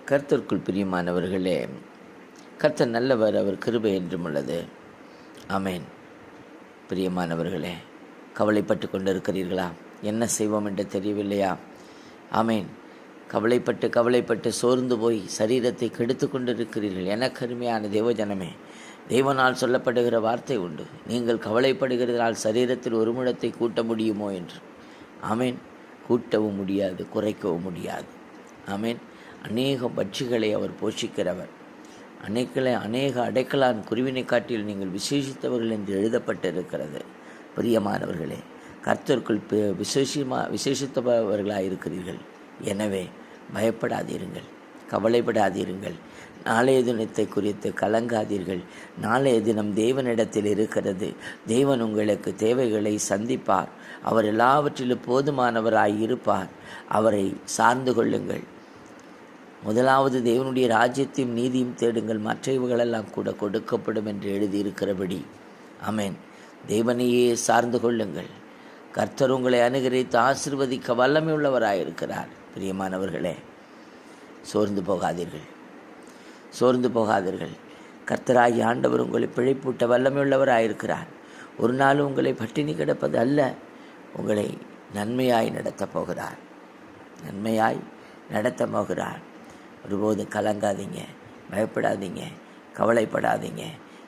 கர்த்தருக்குள் பிரியமானவர்களே கர்த்தர் நல்லவர் அவர் கிருபை என்றும் உள்ளது. அமேன் பிரியமானவர்களே கவலைப்பட்டு கொண்டிருக்கிறீர்களா? என்ன செய்வோம் என்று தெரியவில்லையா? ஆமேன். கவலைப்பட்டு கவலைப்பட்டு சோர்ந்து போய் சரீரத்தை கெடுத்து கொண்டிருக்கிறீர்கள். என கருமையான தேவஜனமே தெய்வனால் சொல்லப்படுகிற வார்த்தை உண்டு. நீங்கள் கவலைப்படுகிறதால் சரீரத்தில் ஒரு முழத்தை கூட்ட முடியுமோ என்று. ஆமேன். கூட்டவும் முடியாது குறைக்கவும் முடியாது. ஆமேன். அநேக பட்சிகளை அவர் போஷிக்கிறவர். அணைக்களை அநேக அடைக்கலான் குருவினை காட்டில் நீங்கள் விசேஷித்தவர்கள் என்று எழுதப்பட்டிருக்கிறது. பிரியமானவர்களே கர்த்தருக்குள் விசேஷமா விசேஷித்தவர்களாக இருக்கிறீர்கள் எனவே பயப்படாதீருங்கள் கவலைப்படாதீருங்கள். நாளைய தினத்தை குறித்து கலங்காதீர்கள். நாளைய தினம் தேவனிடத்தில் இருக்கிறது. தேவன் உங்களுக்கு தேவைகளை சந்திப்பார். அவர் எல்லாவற்றிலும் போதுமானவராய் இருப்பார் அவரை சார்ந்து கொள்ளுங்கள். முதலாவது தேவனுடைய ராஜ்யத்தையும் நீதியும் தேடுங்கள் மற்றவைகளெல்லாம் கூட கொடுக்கப்படும் என்று எழுதியிருக்கிறபடி. அமேன் தேவனையே சார்ந்து கொள்ளுங்கள். கர்த்தர் உங்களை அனுகரித்து ஆசிர்வதிக்க வல்லமை உள்ளவராயிருக்கிறார் பிரியமானவர்களே சோர்ந்து போகாதீர்கள். சோர்ந்து போகாதீர்கள். கர்த்தராகி ஆண்டவர் உங்களை பிழைப்பூட்ட வல்லமை உள்ளவராயிருக்கிறார் ஒரு நாள் உங்களை பட்டினி கிடப்பது அல்ல உங்களை நன்மையாய் நடத்தப் போகிறார். நன்மையாய் நடத்த போகிறார். ஒருபோது கலங்காதீங்க பயப்படாதீங்க கவலைப்படாதீங்க.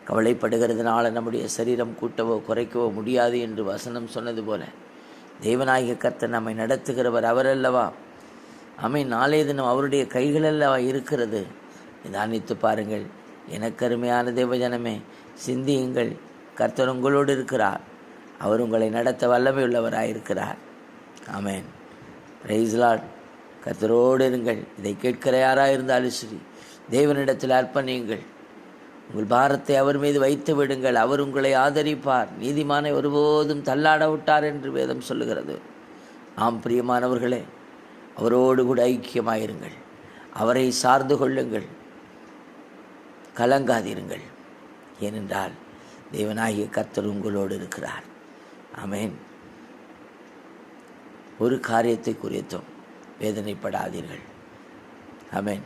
கவலைப்படுகிறதுனால நம்முடைய சரீரம் கூட்டவோ குறைக்கவோ முடியாது என்று வசனம் சொன்னது போல தேவநாயக கர்த்தர் நம்மை நடத்துகிறவர் அவரல்லவா? அமை நாளைய தினம் அவருடைய கைகளல்லவா இருக்கிறது? நிதானித்து பாருங்கள். எனக்கு அருமையான தேவஜனமே சிந்தியுங்கள். கர்த்தர் உங்களோடு இருக்கிறார். அவர் உங்களை நடத்த வல்லமை உள்ளவராயிருக்கிறார் ஆமென் பிரைஸ் கர்த்தரோடு இருங்கள். இதை கேட்கிற யாராக இருந்தாலும் சரி தேவனிடத்தில் அர்ப்பணியுங்கள். உங்கள் பாரத்தை அவர் மீது வைத்து விடுங்கள். அவர் உங்களை ஆதரிப்பார். நீதிமானை ஒருபோதும் தள்ளாட விட்டார் என்று வேதம் சொல்லுகிறது. ஆம் பிரியமானவர்களே அவரோடு கூட ஐக்கியமாயிருங்கள். அவரை சார்ந்து கொள்ளுங்கள். கலங்காதிருங்கள். ஏனென்றால் தேவனாகிய கர்த்தர் உங்களோடு இருக்கிறார். ஆமென். ஒரு காரியத்தை குறித்தும் வேதனைப்படாதீர்கள். அமேன்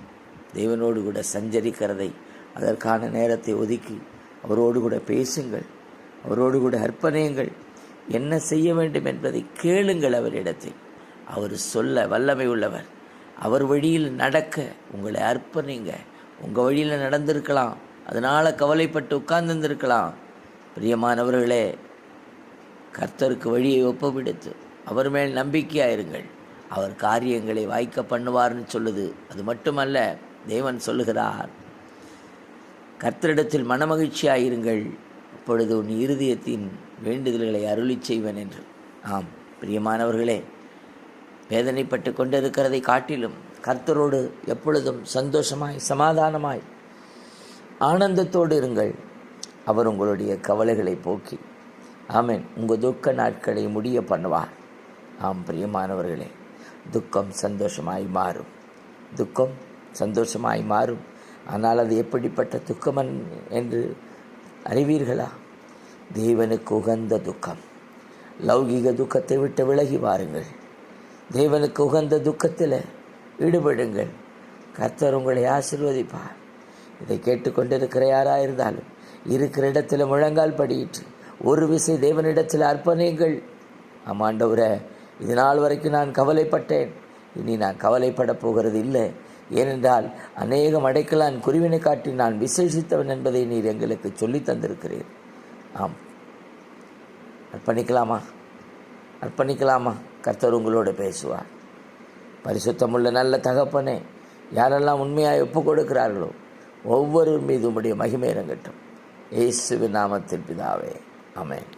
தேவனோடு கூட சஞ்சரிக்கிறதை அதற்கான நேரத்தை ஒதுக்கி அவரோடு கூட பேசுங்கள் அவரோடு கூட அர்ப்பணியுங்கள். என்ன செய்ய வேண்டும் என்பதை கேளுங்கள் அவரிடத்தில். அவர் சொல்ல வல்லமை உள்ளவர். அவர் வழியில் நடக்க உங்களை அர்ப்பணிங்க. உங்கள் வழியில் நடந்திருக்கலாம். அதனால் கவலைப்பட்டு உட்கார்ந்திருந்திருக்கலாம். பிரியமானவர்களே கர்த்தருக்கு வழியை ஒப்பமிடுத்து அவர் மேல் நம்பிக்கையாயிருங்கள். அவர் காரியங்களை வாய்க்க பண்ணுவார்னு சொல்லுது. அது மட்டுமல்ல தேவன் சொல்லுகிறார் கர்த்தரிடத்தில் மனமகிழ்ச்சியாயிருங்கள். அப்பொழுது உன் இருதயத்தின் வேண்டுதல்களை அருளிச் செய்வன் என்று. ஆம் பிரியமானவர்களே வேதனைப்பட்டு கொண்டிருக்கிறதை காட்டிலும் கர்த்தரோடு எப்பொழுதும் சந்தோஷமாய் சமாதானமாய் ஆனந்தத்தோடு இருங்கள். அவர் உங்களுடைய கவலைகளை போக்கி ஆமேன் உங்கள் துக்க நாட்களை முடிய பண்ணுவார். ஆம் பிரியமானவர்களே. துக்கம் சந்தோஷமாய் மாறும். துக்கம் சந்தோஷமாய் மாறும். ஆனால் அது எப்படிப்பட்ட துக்கம் என்று அறிவீர்களா? தேவனுக்கு உகந்த துக்கம். லௌகிக துக்கத்தை விட்டு விலகி வாருங்கள். தேவனுக்கு உகந்த துக்கத்தில் ஈடுபடுங்கள். கர்த்தர் உங்களை ஆசிர்வதிப்பார். இதை கேட்டுக்கொண்டிருக்கிற யாராக இருந்தாலும் இருக்கிற இடத்துல முழங்கால் படியிட்டு ஒரு விசை தேவனிடத்தில் அர்ப்பணியுங்கள். அம்மாண்டவரை இது நாள் வரைக்கும் நான் கவலைப்பட்டேன். இனி நான் கவலைப்பட போகிறது இல்லை. ஏனென்றால் அநேகம் அடைக்கலான் குருவினை காட்டி நான் விசேஷித்தவன் என்பதை நீர் எங்களுக்கு சொல்லி தந்திருக்கிறீர். ஆம். அர்ப்பணிக்கலாமா? அர்ப்பணிக்கலாமா? கர்த்தர் உங்களோடு பேசுவார். பரிசுத்தமுள்ள நல்ல தகப்பனே யாரெல்லாம் உண்மையாக ஒப்பு கொடுக்கிறார்களோ ஒவ்வொரு மீது உம்முடைய மகிமை இறங்கட்டும். இயேசுவின் நாமத்தில் பிதாவே. அமேன்